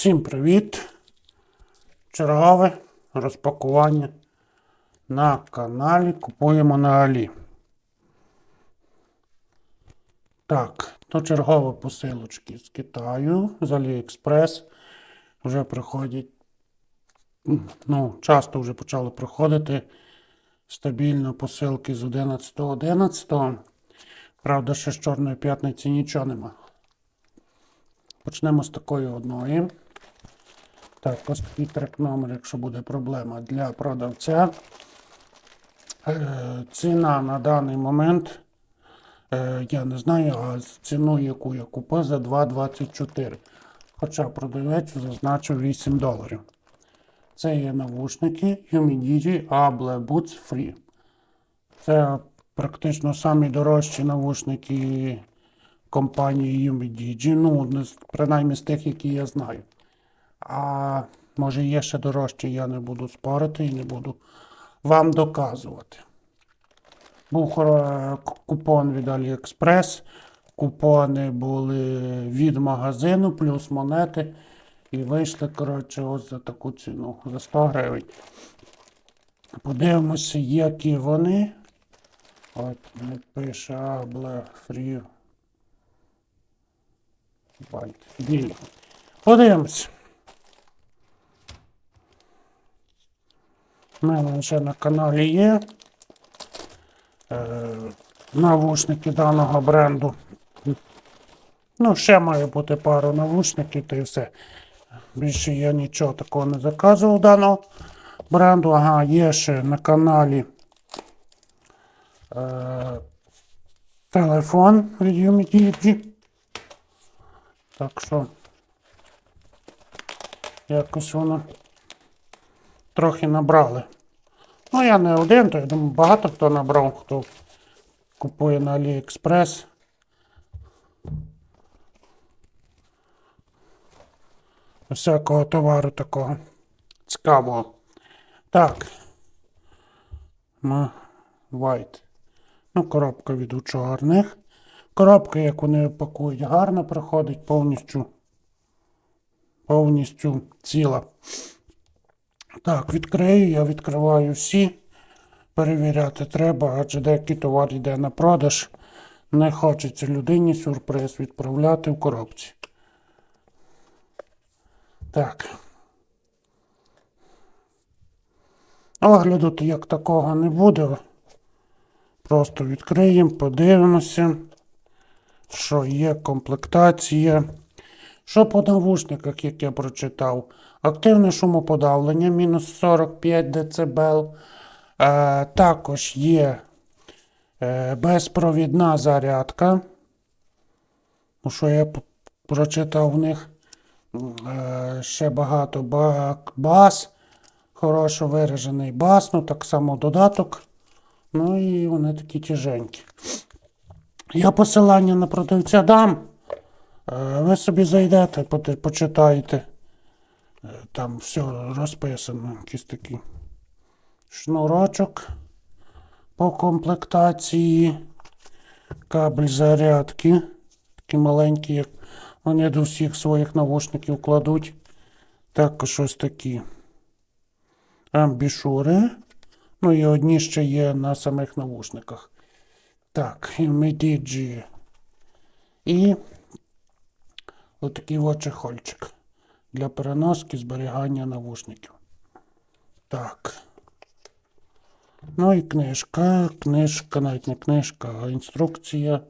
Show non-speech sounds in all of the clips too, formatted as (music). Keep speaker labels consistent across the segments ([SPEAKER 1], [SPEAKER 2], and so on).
[SPEAKER 1] Всім привіт! Чергове розпакування на каналі Купуємо на Алі. Так, то чергові посилочки з Китаю, з Аліекспрес. Вже приходять, ну, часто вже почали приходити стабільно посилки з 11.11. Правда, ще з Чорної п'ятниці нічого нема. Почнемо з такої одної. Так, ось такий трек номер, якщо буде проблема для продавця. Е, ціна на даний момент, е, я не знаю, а з ціною, яку я купив, за 2,24. Хоча продавець зазначив 8 доларів. Це є навушники Humidity Able Boots Free. Це практично самі дорожчі навушники компанії Humidigi, ну, принаймні з тих, які я знаю. А може є ще дорожче, я не буду спорити і не буду вам доказувати. Був купон від AliExpress, купони були від магазину, плюс монети. І вийшли, коротше, ось за таку ціну, за 100 гривень. Подивимося, які вони. От не пише Free White. Подивимось. У мене вже на каналі є е, навушники даного бренду. Ну, ще має бути пару навушників, та і все. Більше я нічого такого не заказував даного бренду. Ага, є ще на каналі е, телефон від Humidigi. Так що якось воно трохи набрали. Ну, я не один, то я думаю, багато хто набрав, хто купує на AliExpress. Всякого товару такого цікавого. Так. White. Ну, коробка від чорних. Коробка, як вони пакують, гарно проходить повністю. Повністю ціла. Так, відкрию, я відкриваю всі. Перевіряти треба, адже деякий товар йде на продаж. Не хочеться людині сюрприз відправляти в коробці. Так. Огляду як такого не буде. Просто відкриємо, подивимося, що є комплектація. Що по навушниках, як я прочитав? Активне шумоподавлення мінус 45 дБ. Е, також є е, безпровідна зарядка. Ну, Що я прочитав в них. Е, ще багато ба- бас. Хорошо виражений бас, ну так само додаток. Ну і вони такі тяженькі. Я посилання на продавця дам. Е, Ви собі зайдете, почитаєте. Там все розписано, якийсь такий шнурочок по комплектації. Кабель зарядки. Такі маленькі, як вони до всіх своїх навушників кладуть. Також ось такі амбішури. Ну і одні ще є на самих навушниках. Так, Medigi. І отакий от чехольчик для переноски зберігання навушників. Так. Ну і книжка. Книжка, навіть не книжка, а інструкція.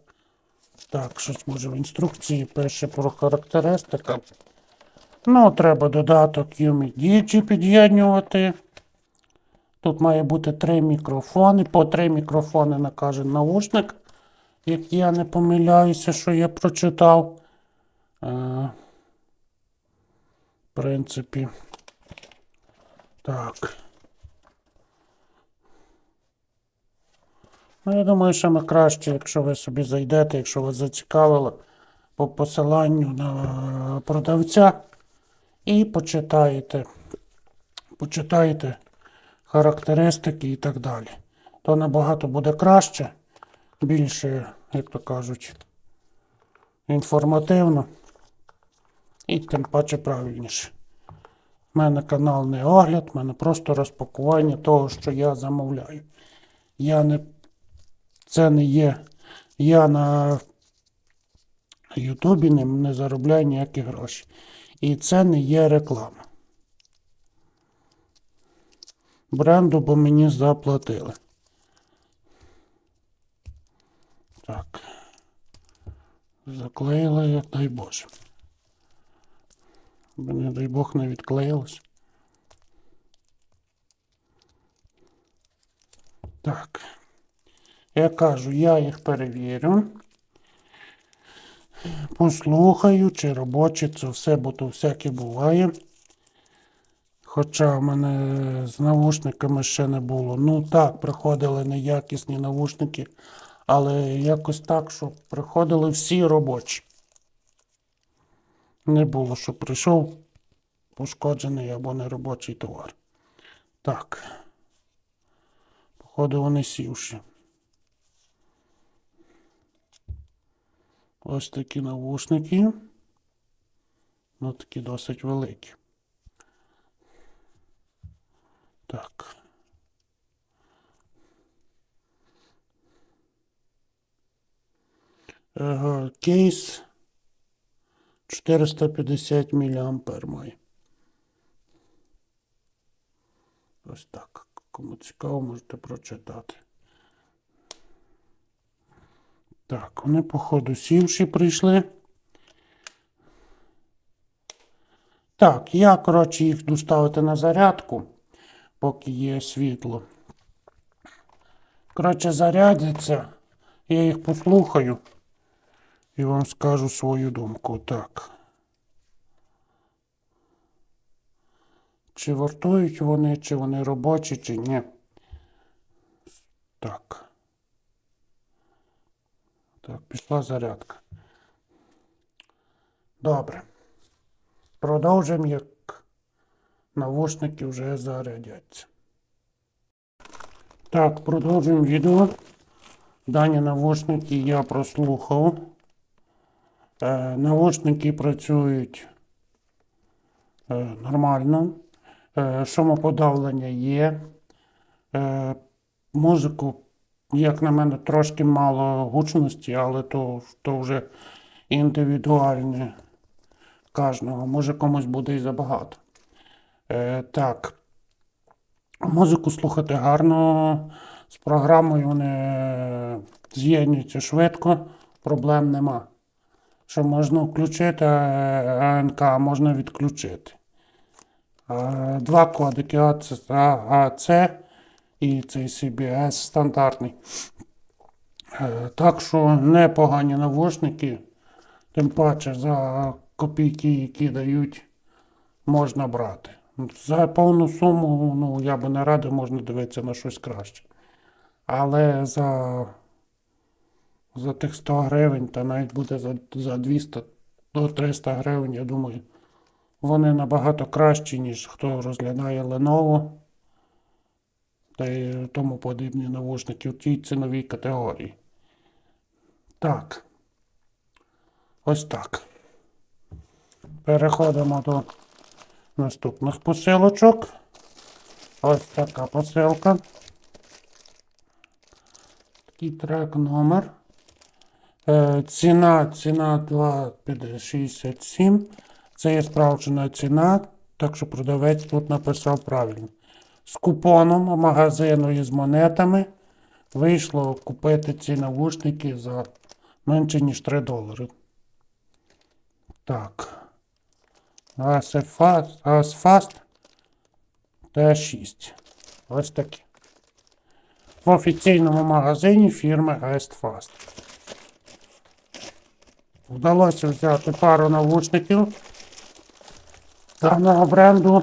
[SPEAKER 1] Так, щось може в інструкції пише про характеристика. Ну, треба додаток Humidigi під'єднувати. Тут має бути три мікрофони. По три мікрофони на кожен наушник. Як я не помиляюся, що я прочитав. В принципі. Так. Ну, я думаю, що ми краще, якщо ви собі зайдете, якщо вас зацікавило, по посиланню на продавця і почитаєте, почитаєте характеристики і так далі. То набагато буде краще, більше, як то кажуть, інформативно. І тим паче правильніше. У мене канал не огляд, в мене просто розпакування того, що я замовляю. Я не. Це не є. Я на Ютубі не, не заробляю ніякі гроші. І це не є реклама. Бренду, бо мені заплатили. Так. Заклеїла, як дай Боже. Бо не дай Бог не відклеїлось. Так. Я кажу, я їх перевірю. Послухаю, чи робочі це все, бо то всяке буває. Хоча в мене з навушниками ще не було. Ну так, приходили неякісні навушники, але якось так, щоб приходили всі робочі. Не було, щоб прийшов пошкоджений або неробочий товар. Так. Походу вони сівші. Ось такі навушники. Ну, такі досить великі. Так. Кейс 450 мА. Ось так. Кому цікаво, можете прочитати. Так, вони, походу, сівші прийшли. Так, я, коротше, їх доставити на зарядку, поки є світло. Коротше, зарядяться. Я їх послухаю і вам скажу свою думку. Так. Чи вартують вони, чи вони робочі, чи ні. Так. Так, пішла зарядка. Добре. Продовжимо, як навушники вже зарядяться. Так, продовжуємо відео. Дані навушники я прослухав. Е, навушники працюють е, нормально. Шумоподавлення є. Е, музику як на мене, трошки мало гучності, але то, то вже індивідуальне кожного. Може комусь буде і забагато. Так. Музику слухати гарно. З програмою вони з'єднуються швидко, проблем нема. Що можна включити, а можна відключити. Е, Два кодики АЦ, АЦ і цей CBS стандартний. Е, Так що непогані навушники, тим паче за копійки, які дають, можна брати. За повну суму, ну, я би не радив, можна дивитися на щось краще. Але за, за тих 100 гривень, та навіть буде за, за 200 до 300 гривень, я думаю, вони набагато кращі, ніж хто розглядає Lenovo та й тому подібні навушники в тій ціновій категорії. Так. Ось так. Переходимо до наступних посилочок. Ось така посилка. Такий трек номер. Е, ціна, ціна 2,67. Це є справжня ціна, так що продавець тут написав правильно з купоном магазину із монетами вийшло купити ці навушники за менше, ніж 3 долари. Так. Asfast, Asfast T6. Ось такі. В офіційному магазині фірми Astfast. Вдалося взяти пару навушників даного бренду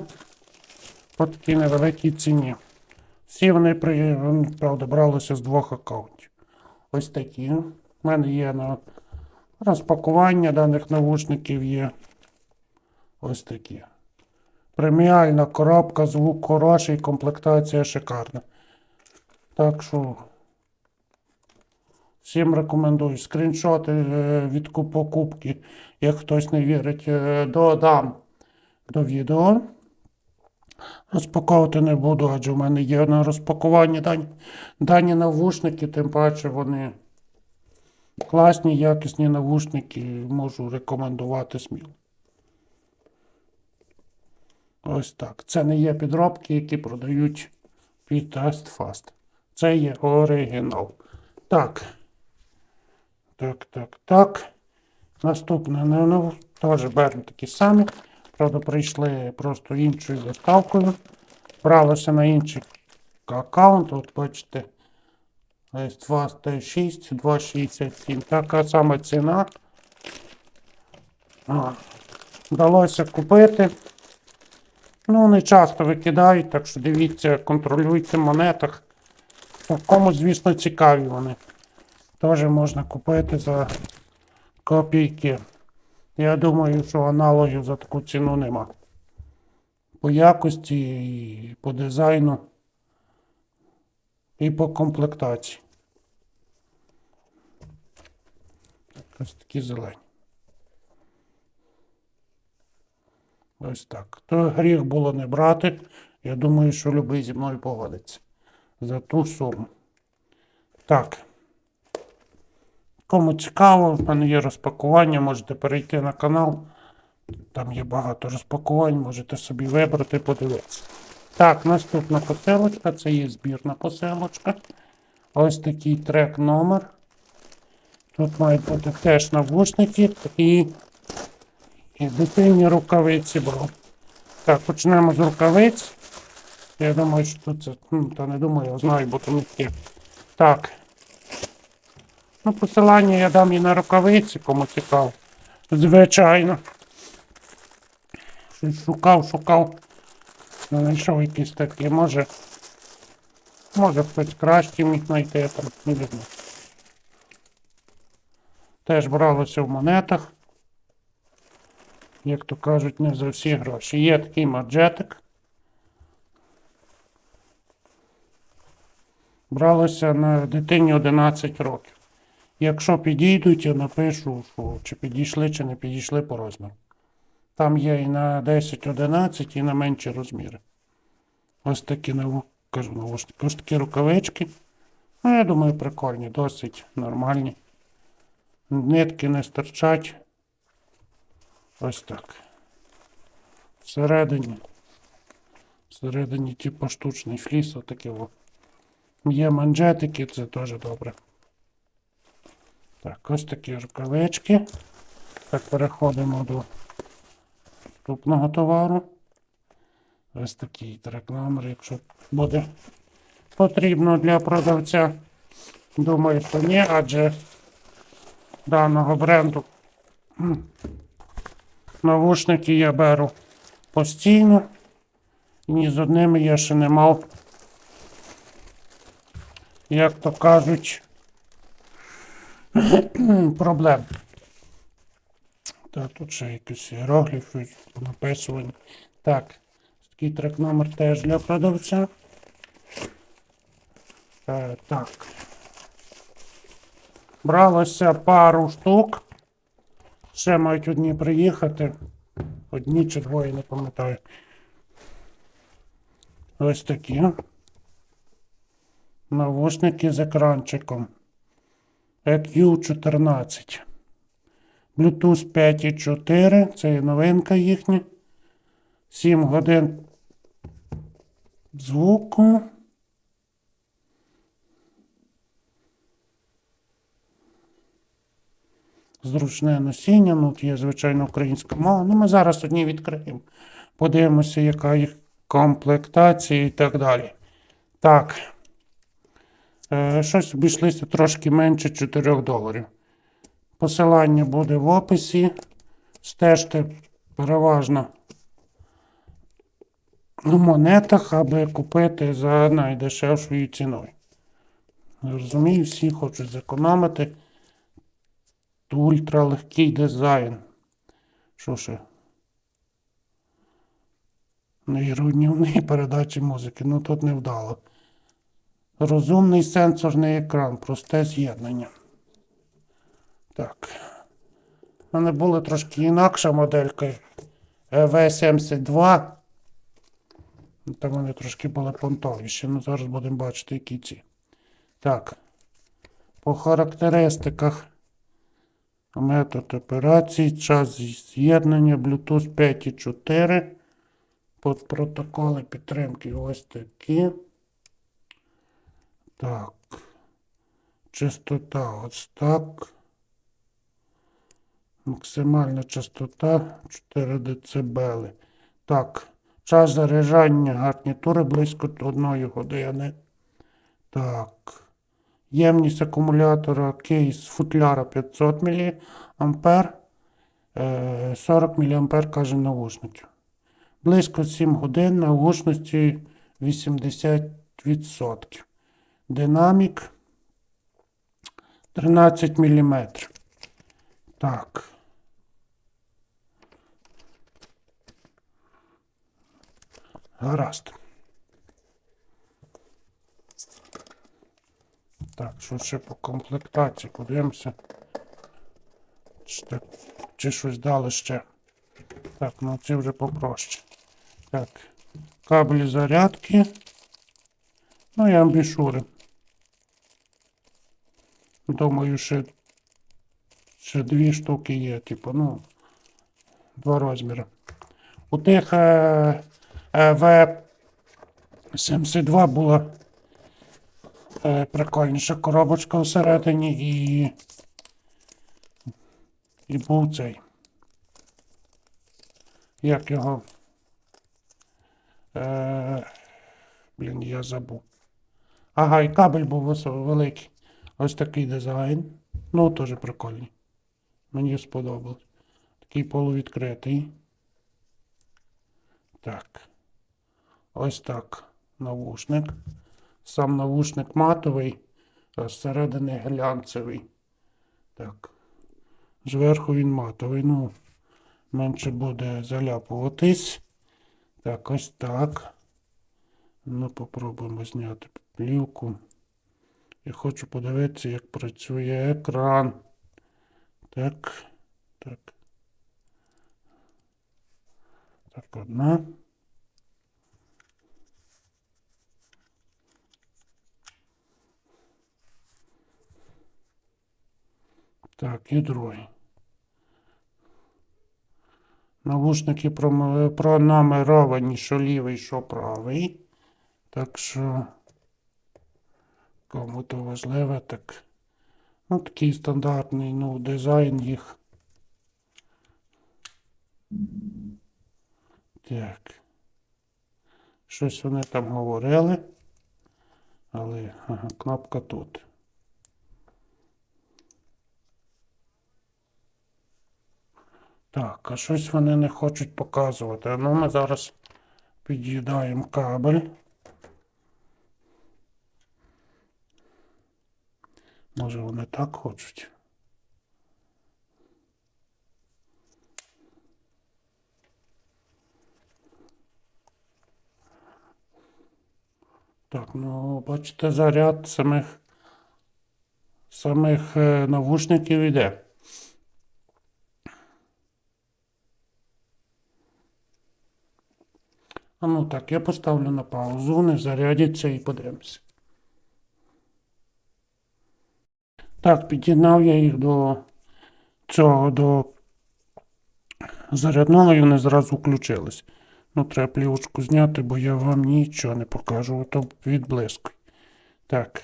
[SPEAKER 1] по такій невеликій ціні. Всі вони, правда, бралися з двох аккаунтів. Ось такі. У мене є на розпакування даних навушників є. Ось такі. Преміальна коробка, звук хороший, комплектація шикарна. Так що Всім рекомендую скріншоти е, від покупки, як хтось не вірить, е, додам до відео. Розпаковувати не буду, адже в мене є на розпакуванні дані, дані навушники, тим паче вони класні, якісні навушники, можу рекомендувати сміло. Ось так. Це не є підробки, які продають під Test Fast. Це є оригінал. Так. Так, так, так. Наступне ну, теж беремо такі самі. Правда, прийшли просто іншою доставкою. Бралося на інший аккаунт. От бачите. S2 T6, 2,67. Така сама ціна. А, Вдалося купити. Ну, не часто викидають, так що дивіться, контролюйте в монетах. Ну, Кому, звісно, цікаві вони. Теж можна купити за копійки. Я думаю, що аналогів за таку ціну нема. По якості, і по дизайну, і по комплектації. Ось такі зелені. Ось так. То гріх було не брати. Я думаю, що любий зі мною погодиться за ту суму. Так. Кому цікаво, в мене є розпакування, можете перейти на канал. Там є багато розпакувань, можете собі вибрати, подивитися. Так, наступна посилочка, це є збірна посилочка. Ось такий трек номер. Тут мають бути теж навушники і, і дитині рукавиці брав. Так, почнемо з рукавиць. Я думаю, що тут це. Ну, та не думаю, я знаю, бо там є. Так. Ну, посилання я дам і на рукавиці, кому цікаво. Звичайно. Щось шукав, шукав. Не знайшов якісь такі. Може. Може хтось краще міг знайти, я там не знаю. Теж бралося в монетах. Як то кажуть, не за всі гроші. Є такий маджетик. Бралося на дитині 11 років. Якщо підійдуть, я напишу, що чи підійшли, чи не підійшли по розміру. Там є і на 10-11, і на менші розміри. Ось такі кажу, навушники. Ось такі рукавички. Ну, я думаю, прикольні, досить нормальні. Нитки не стирчать. Ось так. Всередині. Всередині, типу, штучний фліс, отаке во. Є манжетики, це теж добре. Так, ось такі рукавички. Так, переходимо до наступного товару. Ось такий трек номер, якщо буде потрібно для продавця. Думаю, що ні, адже даного бренду навушники я беру постійно. Ні з одними я ще не мав, як то кажуть, (clears throat) проблем. Так, тут ще якісь іерогліфи, написувані. Так, такий трек номер теж для продавця. Е, так. Бралося пару штук. Ще мають одні приїхати. Одні чи двоє, не пам'ятаю. Ось такі. Навушники з екранчиком. EQ14. Bluetooth 5.4. Це є новинка їхня. 7 годин звуку. Зручне носіння, ну тут є, звичайно, українська мова. Ну, ми зараз одні відкриємо. Подивимося, яка їх комплектація і так далі. Так. Е, щось обійшлося трошки менше 4 доларів. Посилання буде в описі. Стежте переважно в монетах, аби купити за найдешевшою ціною. Розумію, всі хочуть зекономити. Ультралегкий дизайн. Що ще? Нейронівні передачі музики. Ну тут не вдало. Розумний сенсорний екран, просте з'єднання. Так. У мене була трошки інакша моделька EV72. Там вони трошки були понтовіші. Ну, зараз будемо бачити, які ці. Так. По характеристиках. Метод операції, час з'єднання, Bluetooth 5.4. Под протоколи підтримки ось такі. Так. Частота ось так. Максимальна частота 4 дБ. Так. Час заряджання гарнітури близько 1 години. Так. Ємність акумулятора кейс футляра 500 мА. Е, 40 мА каже навушників. Близько 7 годин на гучності 80%. Динамік 13 мм. Так. Гаразд. Так, що ще по комплектації? Подивимося. Чи, так, чи щось дали ще. Так, ну це вже попроще. Так. Кабелі зарядки. Ну і амбішури. Думаю, ще, ще дві штуки є, типу, ну, два розміри. У тих е, е, В72 була е, прикольніша коробочка всередині і. І був цей. Як його. Е, блін, я забув. Ага, і кабель був великий. Ось такий дизайн. Ну, теж прикольний. Мені сподобалось. Такий полувідкритий. Так. Ось так. Навушник. Сам навушник матовий, а зсередини глянцевий. Так. Зверху він матовий. Ну, менше буде заляпуватись. Так, ось так. Ну, попробуємо зняти плівку. Я хочу подивитися, як працює екран. Так. Так. Так, одна. Так, і другий. Навушники пронумеровані, що лівий, що правий. Так що, кому то важливе, так. Ну, такий стандартний ну, дизайн їх. Так. Щось вони там говорили. Але ага, кнопка тут. Так, а щось вони не хочуть показувати. Ну, ми зараз під'їдаємо кабель. Може вони так хочуть. Так, ну бачите, заряд самих самих е, навушників іде. А ну так, я поставлю на паузу, вони зарядяться і подивимося. Так, під'єднав я їх до цього, до зарядного і вони зразу включились. Ну, треба плівочку зняти, бо я вам нічого не покажу, а то відблискує. Так.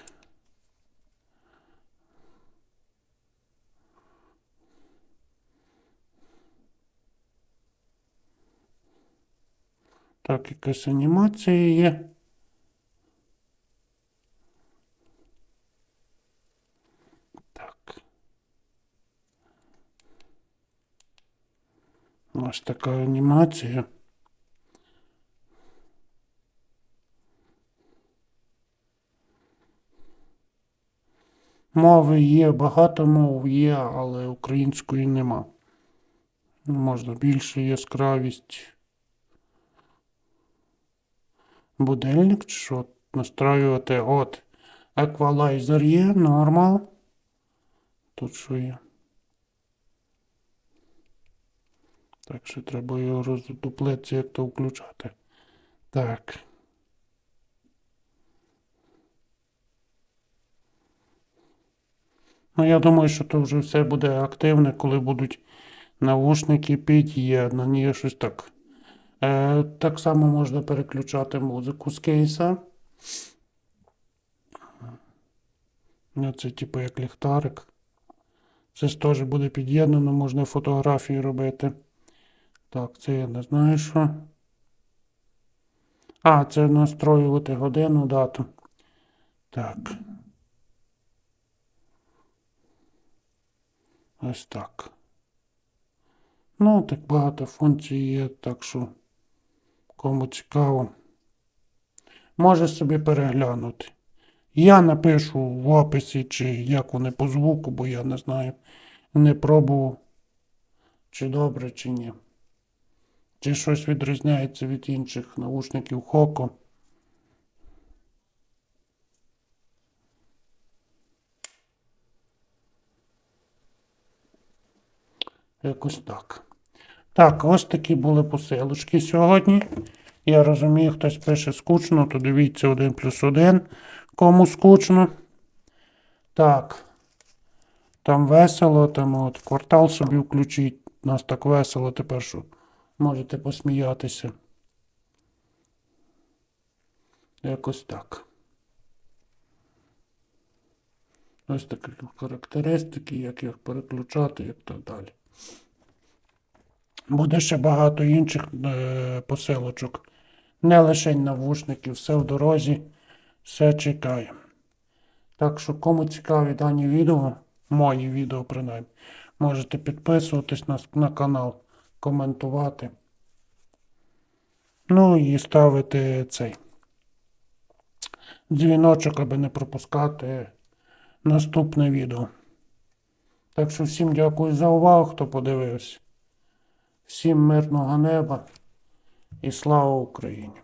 [SPEAKER 1] Так, якась анімація є. Так. Ось така анімація. Мови є, багато мов є, але української нема. Можна більше яскравість. Будильник чи що? Настраювати от. Еквалайзер є, нормал. Тут що є? Так що треба його роздуплитися, як то включати. Так. Ну, я думаю, що то вже все буде активне, коли будуть навушники під'є, на ній щось так. Е, так само можна переключати музику з кейса. Ну, Це типу як ліхтарик. Це теж буде під'єднано, можна фотографії робити. Так, це я не знаю що. А, це настроювати годину, дату. Так. Ось так. Ну, так багато функцій є, так що кому цікаво. Може собі переглянути. Я напишу в описі, чи як вони по звуку, бо я не знаю. Не пробував, чи добре, чи ні. Чи щось відрізняється від інших наушників Хоко. Якось так. Так, ось такі були посилочки сьогодні. Я розумію, хтось пише скучно, то дивіться один плюс один, кому скучно. Так. Там весело, там от квартал собі включіть. Нас так весело тепер, що можете посміятися. Якось так. Ось такі характеристики, як їх переключати і так далі. Буде ще багато інших е, посилочок. Не лише навушників, все в дорозі, все чекає. Так що, кому цікаві дані відео, мої відео принаймні, можете підписуватись на, на канал, коментувати. Ну і ставити цей дзвіночок, аби не пропускати наступне відео. Так що всім дякую за увагу, хто подивився. Всім мирного неба і слава Україні!